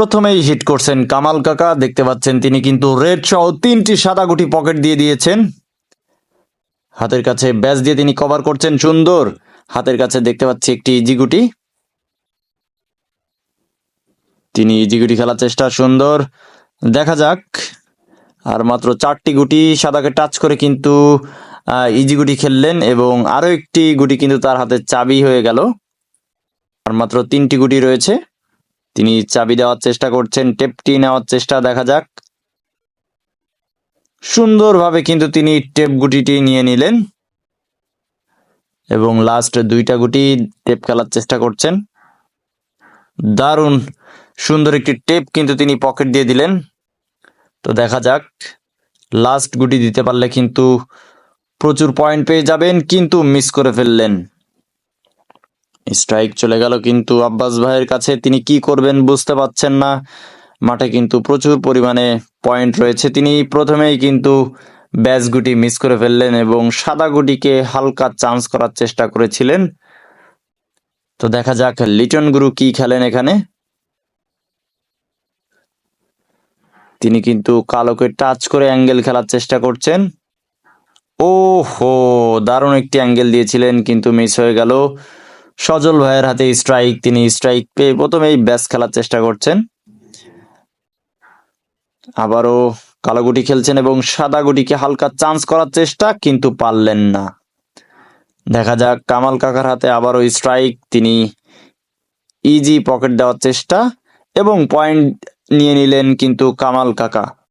প্রথমেই হিট করছেন কামাল কাকা। দেখতে পাচ্ছেন তিনি কিন্তু রেড সহ তিনটি সাদা গুটি পকেট দিয়ে দিয়েছেন। হাতের কাছে ব্যাস দিয়ে তিনি কভার করছেন সুন্দর। হাতের কাছে দেখতে পাচ্ছি একটি ইজি গুটি। তিনি ইজি গুটি খেলার চেষ্টা সুন্দর। দেখা যাক। আর মাত্র চারটি গুটি সাদাকে টাচ করে কিন্তু ইজি গুটি খেললেন এবং আরও একটি গুটি কিন্তু তার হাতে চাবি হয়ে গেল। আর মাত্র তিনটি গুটি রয়েছে। তিনি চাবি দেওয়ার চেষ্টা করছেন, টেপটি নেওয়ার চেষ্টা দেখা যাক। সুন্দরভাবে কিন্তু তিনি টেপ গুটিটি নিয়ে নিলেন এবং লাস্ট দুইটা গুটি টেপ খেলার চেষ্টা করছেন। দারুণ সুন্দর একটি টেপ কিন্তু তিনি পকেট দিয়ে দিলেন। তো দেখা যাক লাস্ট গুটি দিতে পারলে কিন্তু প্রচুর পয়েন্ট পেয়ে যাবেন, কিন্তু মিস করে ফেললেন। স্ট্রাইক চলে গেল, কিন্তু আব্বাস ভাইয়ের কাছে তিনি কি করবেন বুঝতে পারছেন না। মাঠে কিন্তু প্রচুর পরিমাণে পয়েন্ট রয়েছে। তিনি প্রথমেই কিন্তু ব্যাস গুটি মিস করে ফেললেন এবং সাদা গুটিকে হালকা চান্স করার চেষ্টা করেছিলেন। তো দেখা যাক, লিটন গুরু কি খেলেন এখানে। তিনি কিন্তু কালোকে টাচ করে অ্যাঙ্গেল খেলার চেষ্টা করছেন। ও হো দারুণ একটি অ্যাঙ্গেল দিয়েছিলেন, কিন্তু মিস হয়ে গেল। সজল ভাইয়ের হাতে স্ট্রাইক তিনি স্ট্রাইক পেয়ে প্রথমেই ব্যাস খেলার চেষ্টা করছেন। আবারও কালো গুটি খেলছেন এবং সাদা গুটিকে হালকা চান্স করার চেষ্টা, কিন্তু পারলেন না। দেখা যাক, কামাল কাকার হাতে আবারও স্ট্রাইক তিনি ইজি পকেট দেওয়ার চেষ্টা এবং পয়েন্ট নিয়ে নিলেন কিন্তু কামাল কাকা।